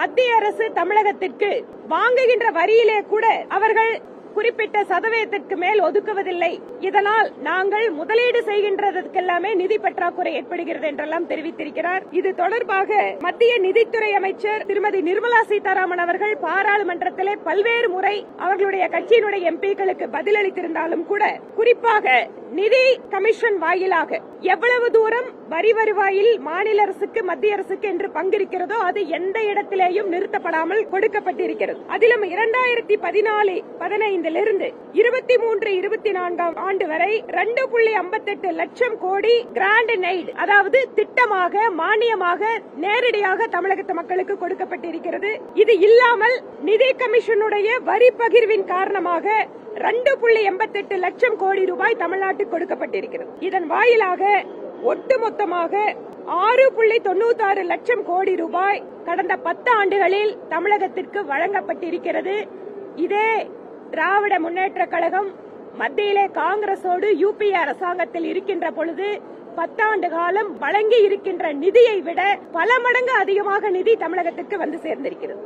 மத்திய அரசு தமிழகத்திற்கு வாங்குகின்ற வரியிலே கூட அவர்கள் குறிப்பிட்ட சதவீதத்திற்கு மேல் ஒதுக்குவதில்லை. இதனால் நாங்கள் முதலீடு செய்கின்றதற்கெல்லாமே நிதி பற்றாக்குறை ஏற்படுகிறது என்றெல்லாம் தெரிவித்திருக்கிறார். இது தொடர்பாக மத்திய நிதித்துறை அமைச்சர் திருமதி நிர்மலா சீதாராமன் அவர்கள் பாராளுமன்றத்திலே பல்வேறு முறை அவர்களுடைய கட்சியினுடைய எம்பிக்களுக்கு பதிலளித்திருந்தாலும் கூட குறிப்பாக நிதி கமிஷன் வாயிலாக எவ்வளவு தூரம் வரி வருவாயில் மாநில அரசுக்கு மத்திய அரசுக்கு என்று பங்கிருக்கிறதோ அது எந்த இடத்திலேயும் நிறுத்தப்படாமல் கொடுக்கப்பட்டிருக்கிறது. அதிலும் இரண்டாயிரத்தி பதினாலு பதினைந்திலிருந்து இருபத்தி மூன்று இருபத்தி நான்காம் ஆண்டு வரை ரெண்டு புள்ளி ஐம்பத்தெட்டு லட்சம் கோடி கிராண்ட் நெய்ட் அதாவது திட்டமாக மானியமாக நேரடியாக தமிழகத்து மக்களுக்கு கொடுக்கப்பட்டிருக்கிறது. இது இல்லாமல் நிதி கமிஷனுடைய வரி பகிர்வின் காரணமாக ரெண்டு புள்ளி எண்பத்தெட்டு லட்சம் கோடி ரூபாய் தமிழ்நாட்டுக்கு கொடுக்கப்பட்டிருக்கிறது. இதன் வாயிலாக ஒட்டுமொத்தமாக ஆறு புள்ளி தொண்ணூத்தாறு லட்சம் கோடி ரூபாய் கடந்த பத்து ஆண்டுகளில் தமிழகத்திற்கு வழங்கப்பட்டிருக்கிறது. இதே திராவிட முன்னேற்ற கழகம் மத்தியிலே காங்கிரசோடு யூபிஏ அரசாங்கத்தில் இருக்கின்ற பொழுது பத்தாண்டு காலம் வழங்கி இருக்கின்ற நிதியை விட பல மடங்கு அதிகமாக நிதி தமிழகத்திற்கு வந்து சேர்ந்திருக்கிறது.